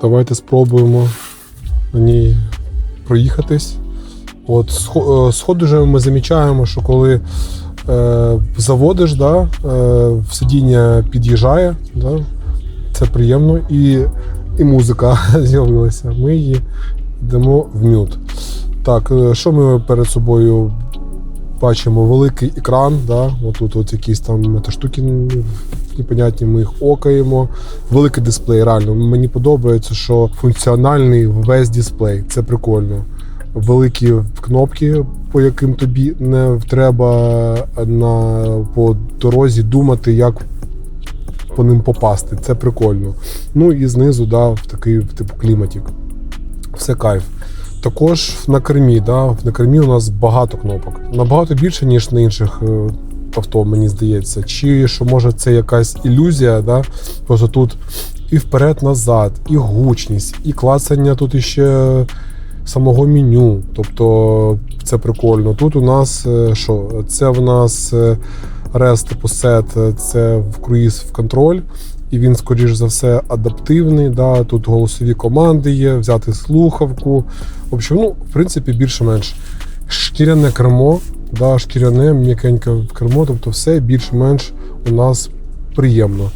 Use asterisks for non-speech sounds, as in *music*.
Давайте спробуємо на ній проїхатись. От е, сходу ми замічаємо, що коли е, заводиш, да, е, сидіння під'їжджає, да, це приємно, і, і музика *laughs* з'явилася. Ми її йдемо в мют. Так, е, що ми перед собою бачимо? Великий екран, да, отут от якісь там та штуки непонятні, ми їх окаємо. Великий дисплей, реально. Мені подобається, що функціональний весь дисплей. Це прикольно. Великі кнопки, по яким тобі не треба на, по дорозі думати, як по ним попасти. Це прикольно. Ну і знизу, да, в такий типу кліматик. Все кайф. Також на кермі, да, на кермі у нас багато кнопок. Набагато більше, ніж на інших е, авто, мені здається. Чи що може це якась ілюзія, да? Просто тут і вперед-назад, і гучність, і клацання тут іще самого меню. Тобто це прикольно. Тут у нас е, що? Це в нас е, REST типу це в круїз в контроль. І він, скоріш за все, адаптивний. Да? Тут голосові команди є, взяти слухавку. В общем, ну, в принципі, більше-менш шкіряне кермо, да, шкіряне, м'якеньке кермо, тобто все більш-менш у нас приємно.